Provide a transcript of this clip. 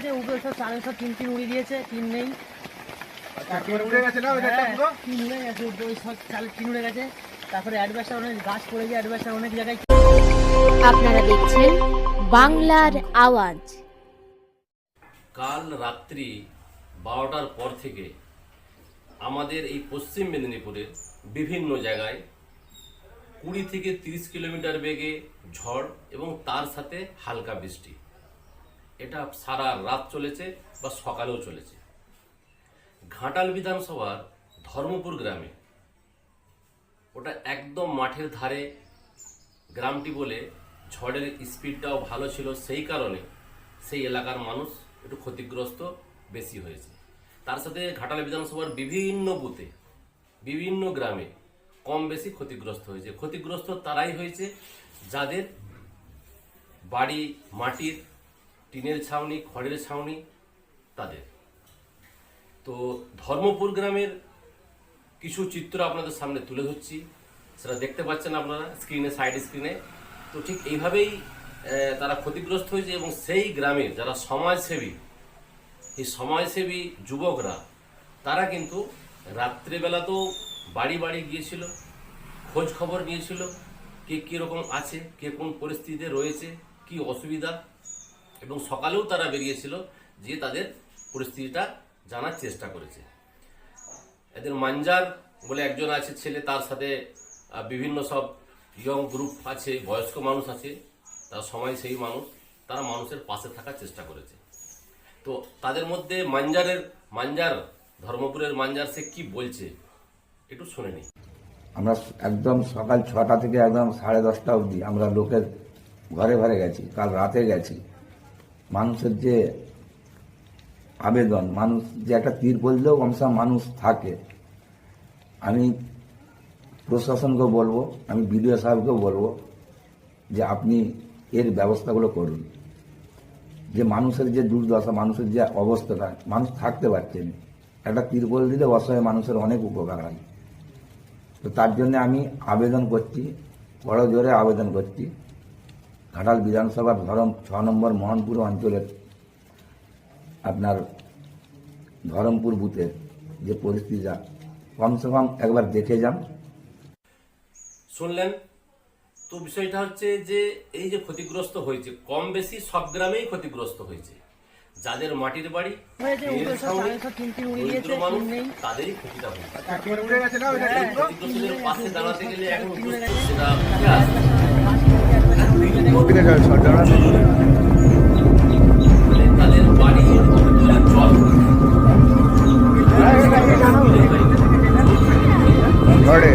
হয়েছে উপরে সব চালে সব টিন টিন উড়ে দিয়েছে টিন নেই। তারপরে উড়ে গেছে না ওই একটা পুরো? টিন উড়ে গেছে উপরে ওই সব চালের টিন উড়ে গেছে। তারপরে অ্যাডভার্সার অনেক গাছ পড়ে গিয়ে অ্যাডভার্সার অনেক জায়গায় আপনারা দেখছেন বাংলার আওয়াজ। কাল রাত্রি বারোটার পর থেকে আমাদের এই পশ্চিম মেদিনীপুরের বিভিন্ন জায়গায় কুড়ি থেকে তিরিশ কিলোমিটার বেগে ঝড় এবং তার সাথে হালকা বৃষ্টি। এটা সারা রাত চলেছে বা সকালেও চলেছে। ঘাটাল বিধানসভার ধর্মপুর গ্রামে, ওটা একদম মাঠের ধারে গ্রামটি বলে ঝড়ের স্পিডটাও ভালো ছিল, সেই কারণে সেই এলাকার মানুষ একটু ক্ষতিগ্রস্ত বেশি হয়েছে। তার সাথে ঘাটাল বিধানসভার বিভিন্ন বুথে, বিভিন্ন গ্রামে কম বেশি ক্ষতিগ্রস্ত হয়েছে। ক্ষতিগ্রস্ত তারাই হয়েছে যাদের বাড়ি, মাটির টিনের ছাউনি, খড়ের ছাউনি, তাদের। তো ধর্মপুর গ্রামের কিছু চিত্র আপনাদের সামনে তুলে ধরছি। সেটা দেখতে পাচ্ছেন আপনারা স্ক্রিনে সাইড স্ক্রিনে তো ঠিক এইভাবেই তারা ক্ষতিগ্রস্ত হয়েছে এবং সেই গ্রামের যারা সমাজসেবী, এই সমাজসেবী যুবকরা, তারা কিন্তু রাত্রেবেলাতেও বাড়ি বাড়ি গিয়েছিল, খোঁজ খবর নিয়েছিল, কে কীরকম আছে, কে কোন পরিস্থিতিতে রয়েছে, কি অসুবিধা। এবং সকালেও তারা বেরিয়েছিল যে তাদের পরিস্থিতিটা জানার চেষ্টা করেছে। এদের মাঞ্জার বলে একজন আছে, ছেলে তার সাথে বিভিন্ন সব ইয়ং গ্রুপ আছে, বয়স্ক মানুষ আছে, তার সময় সেই মানুষ, তারা মানুষের পাশে থাকার চেষ্টা করেছে। তো তাদের মধ্যে মাঞ্জারের, মাঞ্জার, ধর্মপুরের মাঞ্জার সে কি বলছে, একটু শুনে নিই। আমরা একদম সকাল ছটা থেকে একদম সাড়ে দশটা অবধি আমরা লোকের ঘরে ঘরে গেছি, কাল রাতে গেছি। মানুষের যে আবেদন, মানুষ যে একটা তীর বললেও কমসে কম মানুষ থাকে। আমি প্রশাসনকে বলব, আমি বিডিও সাহেবকেও বলব যে আপনি এর ব্যবস্থাগুলো করুন। যে মানুষের যে দুর্দশা, মানুষের যে অবস্থাটা, মানুষ থাকতে পারছে না। একটা তিরপল দিলে অসহায় মানুষের অনেক উপকার হয়। তো তার জন্য আমি আবেদন করছি, বড় জোরে আবেদন করছি। ঘাটাল বিধানসভার ধরম ছ নম্বর মোহনপুর অঞ্চলের আপনার ধরমপুর বুথের যে পরিস্থিতি পরিস্থিতিটা কমসে কম একবার দেখে যান। শুনলেন? তো বিষয়টা হচ্ছে যে এই যে ক্ষতিগ্রস্ত হয়েছে কম বেশি সব গ্রামেই ক্ষতিগ্রস্ত হয়েছে। যাদের মাটির বাড়ি তাদেরই ক্ষতিটা হয়েছে। তারপরে উড়ে গেছে না ওই একটা হ্যাঁ, পুরো ক্ষতিগ্রস্তদের পাশে দাঁড়াতে গেলে এখন ঘরে